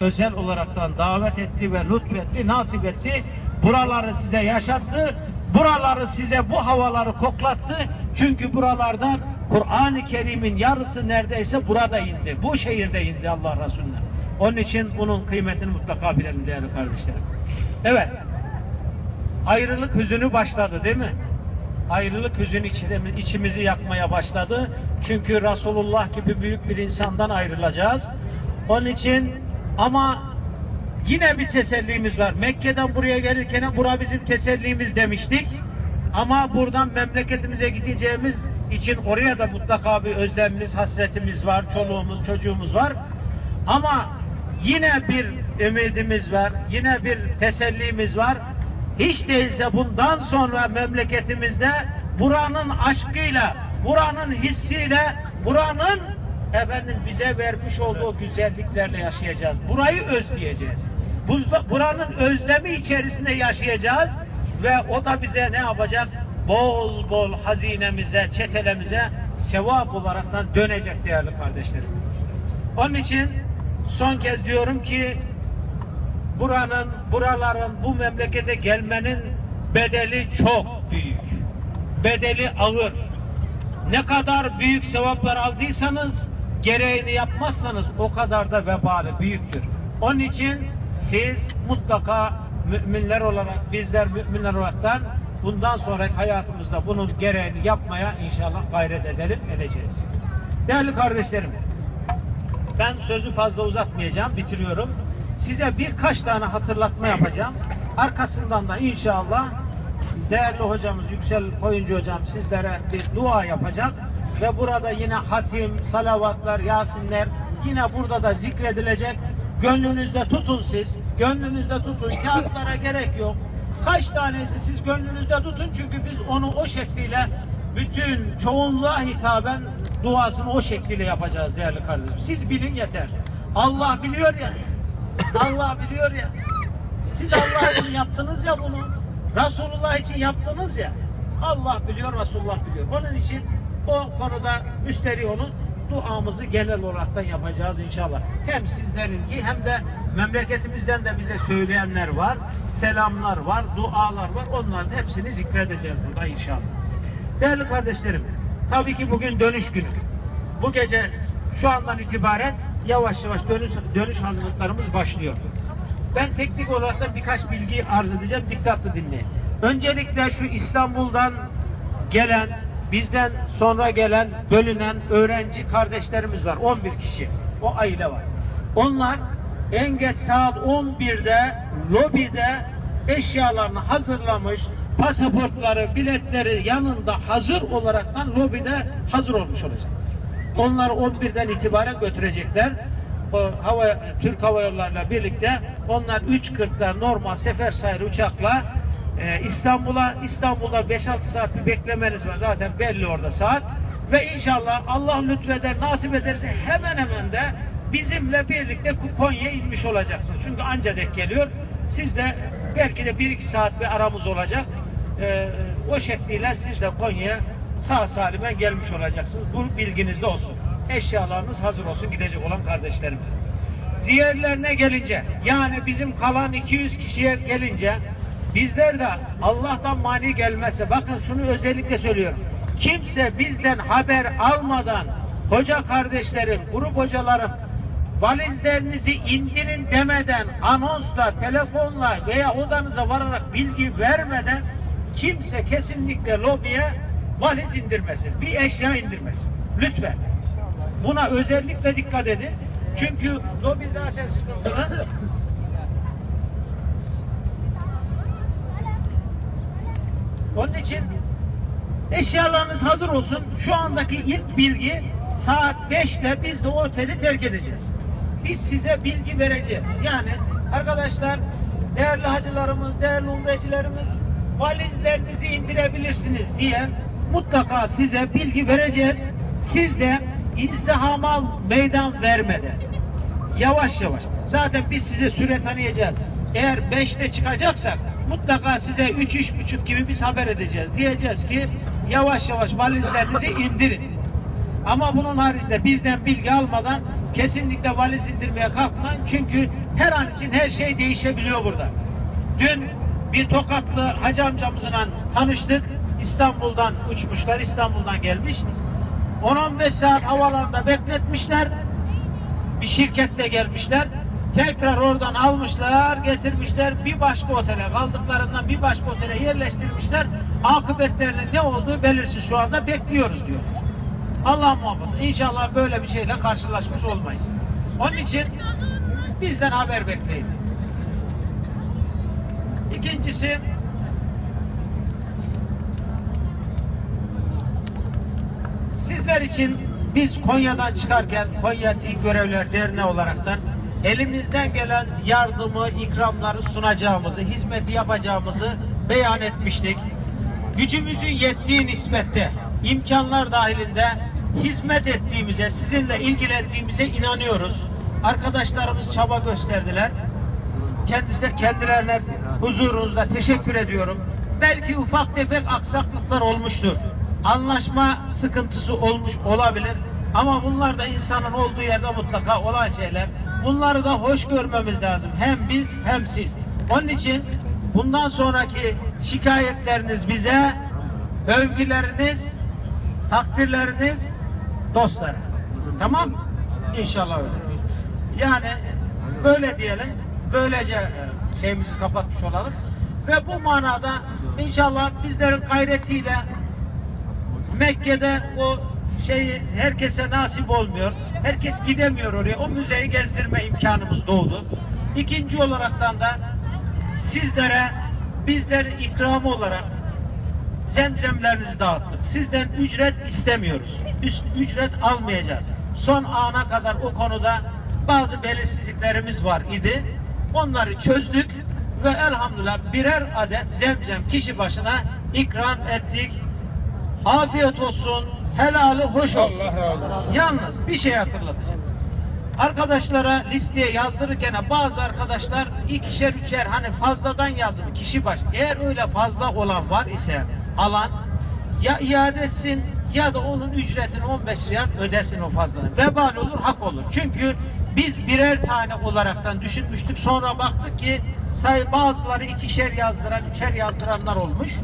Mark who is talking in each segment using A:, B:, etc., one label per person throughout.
A: özel olaraktan davet etti ve lütfetti, nasip etti. Buraları size yaşattı. Buraları size bu havaları koklattı. Çünkü buralardan Kur'an-ı Kerim'in yarısı neredeyse burada indi. Bu şehirde indi Allah Resulü'ne. Onun için bunun kıymetini mutlaka bilelim değerli kardeşlerim. Evet. Ayrılık hüzünü başladı değil mi? Ayrılık hüzün içimi- içimizi yakmaya başladı. Çünkü Resulullah gibi büyük bir insandan ayrılacağız. Onun için ama yine bir tesellimiz var. Mekke'den buraya gelirken bura bizim tesellimiz demiştik. Ama buradan memleketimize gideceğimiz için oraya da mutlaka bir özlemimiz, hasretimiz var. Çoluğumuz, çocuğumuz var. Ama yine bir ümidimiz var. Yine bir tesellimiz var. Hiç değilse bundan sonra memleketimizde buranın aşkıyla, buranın hissiyle, buranın efendim bize vermiş olduğu güzelliklerle yaşayacağız. Burayı özleyeceğiz. Buzda, buranın özlemi içerisinde yaşayacağız ve o da bize ne yapacak? Bol bol hazinemize, çetelemize sevap olaraktan dönecek değerli kardeşlerim. Onun için son kez diyorum ki buranın, buraların, bu memlekete gelmenin bedeli çok büyük. Bedeli ağır. Ne kadar büyük sevaplar aldıysanız, gereğini yapmazsanız o kadar da vebali büyüktür. Onun için siz mutlaka müminler olarak, bizler müminler olaraktan bundan sonraki hayatımızda bunun gereğini yapmaya inşallah gayret edelim, edeceğiz. Değerli kardeşlerim, ben sözü fazla uzatmayacağım, bitiriyorum. Size birkaç tane hatırlatma yapacağım. Arkasından da inşallah değerli hocamız Yüksel Koyuncu hocam sizlere bir dua yapacak ve burada yine hatim, salavatlar, yasinler yine burada da zikredilecek. Gönlünüzde tutun siz. Gönlünüzde tutun. Kağıtlara gerek yok. Kaç tanesi siz gönlünüzde tutun çünkü biz onu o şekliyle bütün çoğunluğa hitaben duasını o şekliyle yapacağız değerli kardeşim. Siz bilin yeter. Allah biliyor ya. Allah biliyor ya. Siz Allah için yaptınız ya bunu. Resulullah için yaptınız ya. Allah biliyor, Resulullah biliyor. Onun için o konuda müsteri olun. Duamızı genel olaraktan yapacağız inşallah. Hem sizlerinki hem de memleketimizden de bize söyleyenler var. Selamlar var, dualar var. Onların hepsini zikredeceğiz burada inşallah. Değerli kardeşlerim, tabii ki bugün dönüş günü. Bu gece şu andan itibaren yavaş yavaş dönüş, dönüş hazırlıklarımız başlıyor. Ben teknik olarak da birkaç bilgi arz edeceğim. Dikkatli dinleyin. Öncelikle şu İstanbul'dan gelen, bizden sonra gelen, bölünen öğrenci kardeşlerimiz var. 11 kişi. O aile var. Onlar en geç saat 11'de lobide eşyalarını hazırlamış, pasaportları, biletleri yanında hazır olaraktan lobide hazır olmuş olacak. Onları 11'den itibaren götürecekler. O hava Türk Hava Yolları'yla birlikte onlar 3.40'da normal sefer sayılı uçakla e, İstanbul'a İstanbul'da 5-6 saat bir beklemeniz var. Zaten belli orada saat. Ve inşallah Allah lütfeder, nasip ederse hemen hemen de bizimle birlikte Konya'ya inmiş olacaksınız. Çünkü anca dek geliyor. Siz de belki de 1-2 saat bir aramız olacak. E, o şekliyle siz de Konya'ya sağ salimen gelmiş olacaksınız. Bu bilginizde olsun. Eşyalarınız hazır olsun gidecek olan kardeşlerimiz. Diğerlerine gelince yani bizim kalan 200 kişiye gelince bizler de Allah'tan mani gelmezse bakın şunu özellikle söylüyorum. Kimse bizden haber almadan hoca kardeşlerim, grup hocalarım valizlerinizi indirin demeden anonsla, telefonla veya odanıza vararak bilgi vermeden kimse kesinlikle lobiye valiz indirmesin. Bir eşya indirmesin. Lütfen. Buna özellikle dikkat edin. Çünkü lobi zaten sıkıntılı. Onun için eşyalarınız hazır olsun. Şu andaki ilk bilgi saat 5'te biz de oteli terk edeceğiz. Biz size bilgi vereceğiz. Yani arkadaşlar, değerli hacılarımız, değerli umrecilerimiz valizlerinizi indirebilirsiniz diye mutlaka size bilgi vereceğiz. Siz de izdihama meydan vermeden yavaş yavaş. Zaten biz size süre tanıyacağız. Eğer 5'te çıkacaksak mutlaka size 3-3.30 gibi biz haber edeceğiz. Diyeceğiz ki yavaş yavaş valizlerinizi indirin. Ama bunun haricinde bizden bilgi almadan kesinlikle valiz indirmeye kalkmayın. Çünkü her an için her şey değişebiliyor burada. Dün bir Tokatlı hacı amcamızla tanıştık. İstanbul'dan uçmuşlar, İstanbul'dan gelmiş. 10-15 saat havalarında bekletmişler. Bir şirketle gelmişler. Tekrar oradan almışlar, getirmişler. Bir başka otele, kaldıklarından bir başka otele yerleştirmişler. Akıbetlerinin ne olduğu belirsiz şu anda bekliyoruz diyor. Allah muhafaza. İnşallah böyle bir şeyle karşılaşmış olmayız. Onun için bizden haber bekleyin. İkincisi sizler için biz Konya'dan çıkarken Konya Din Görevler Derneği olaraktan elimizden gelen yardımı, ikramları sunacağımızı, hizmeti yapacağımızı beyan etmiştik. Gücümüzün yettiği nispette, imkanlar dahilinde hizmet ettiğimize, sizinle ilgilendiğimize inanıyoruz. Arkadaşlarımız çaba gösterdiler. Kendisi, kendilerine huzurunuzda teşekkür ediyorum. Belki ufak tefek aksaklıklar olmuştur. Anlaşma sıkıntısı olmuş olabilir. Ama bunlar da insanın olduğu yerde mutlaka olan şeyler. Bunları da hoş görmemiz lazım. Hem biz hem siz. Onun için bundan sonraki şikayetleriniz bize, övgüleriniz, takdirleriniz dostlar. Tamam? İnşallah öyle. Yani böyle diyelim. Böylece e, şeyimizi kapatmış olalım. Ve bu manada inşallah bizlerin gayretiyle Mekke'de o şeyi herkese nasip olmuyor. Herkes gidemiyor oraya. O müzeyi gezdirme imkanımız doğdu. İkinci olaraktan da sizlere bizler ikramı olarak zemzemlerinizi dağıttık. Sizden ücret istemiyoruz. Üst, ücret almayacağız. Son ana kadar o konuda bazı belirsizliklerimiz var idi. Onları çözdük ve elhamdülillah birer adet zemzem kişi başına ikram ettik. Afiyet olsun, helali hoş olsun.
B: Allah razı olsun.
A: Yalnız bir şey hatırlatacağım. Arkadaşlara listeye yazdırırken bazı arkadaşlar ikişer üçer hani fazladan yazdım kişi baş. Eğer öyle fazla olan var ise alan ya iade etsin ya da onun ücretini 15 liraya ödesin o fazladan. Vebal olur, hak olur. Çünkü biz birer tane olaraktan düşünmüştük. Sonra baktık ki say bazıları ikişer yazdıran, üçer yazdıranlar olmuş.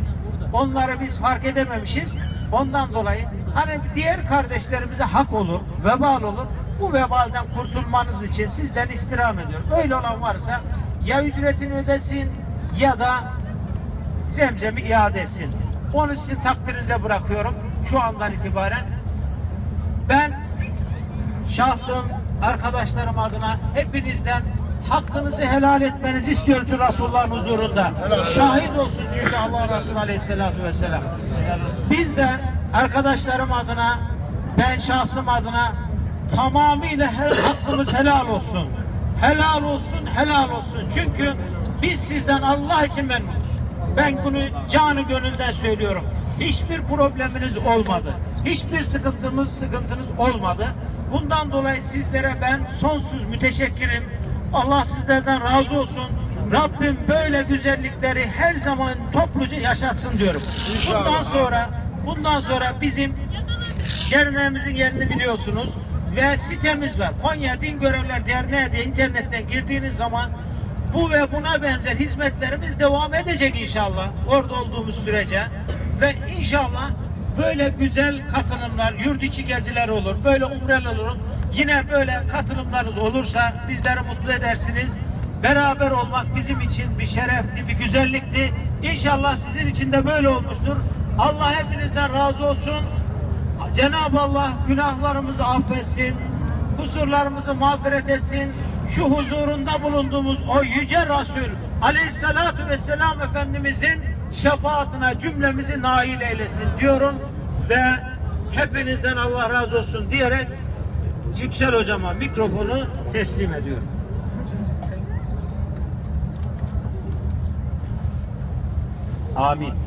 A: Onları biz fark edememişiz. Ondan dolayı hani diğer kardeşlerimize hak olur, vebal olur. Bu vebalden kurtulmanız için sizden istirham ediyorum. Öyle olan varsa ya ücretini ödesin ya da zemzemi iade etsin. Onu sizin takdirinize bırakıyorum şu andan itibaren. Ben şahsım, arkadaşlarım adına hepinizden hakkınızı helal etmenizi istiyorum şu Resulullah'ın huzurunda. Şahit olsun çünkü Allah Resulü Aleyhisselatü Vesselam. Biz de arkadaşlarım adına, ben şahsım adına tamamıyla her hakkımız helal olsun. Helal olsun, helal olsun. Çünkü biz sizden Allah için memnunuz. Ben bunu canı gönülden söylüyorum. Hiçbir probleminiz olmadı. Hiçbir sıkıntımız, sıkıntınız olmadı. Bundan dolayı sizlere ben sonsuz müteşekkirim. Allah sizlerden razı olsun. Rabbim böyle güzellikleri her zaman topluca yaşatsın diyorum.
B: İnşallah.
A: Bundan sonra bundan sonra bizim derneğimizin yerini biliyorsunuz ve sitemiz var. Konya Din Görevler Derneği diye internetten girdiğiniz zaman bu ve buna benzer hizmetlerimiz devam edecek inşallah orada olduğumuz sürece ve inşallah böyle güzel katılımlar, yurt içi geziler olur, böyle umreler olur. Yine böyle katılımlarınız olursa bizleri mutlu edersiniz. Beraber olmak bizim için bir şerefti, bir güzellikti. İnşallah sizin için de böyle olmuştur. Allah hepinizden razı olsun. Cenab-ı Allah günahlarımızı affetsin, kusurlarımızı mağfiret etsin. Şu huzurunda bulunduğumuz o yüce Resul Aleyhissalatu vesselam Efendimizin şefaatine cümlemizi nail eylesin diyorum ve hepinizden Allah razı olsun diyerek Yüksel hocama mikrofonu teslim ediyorum. Amin.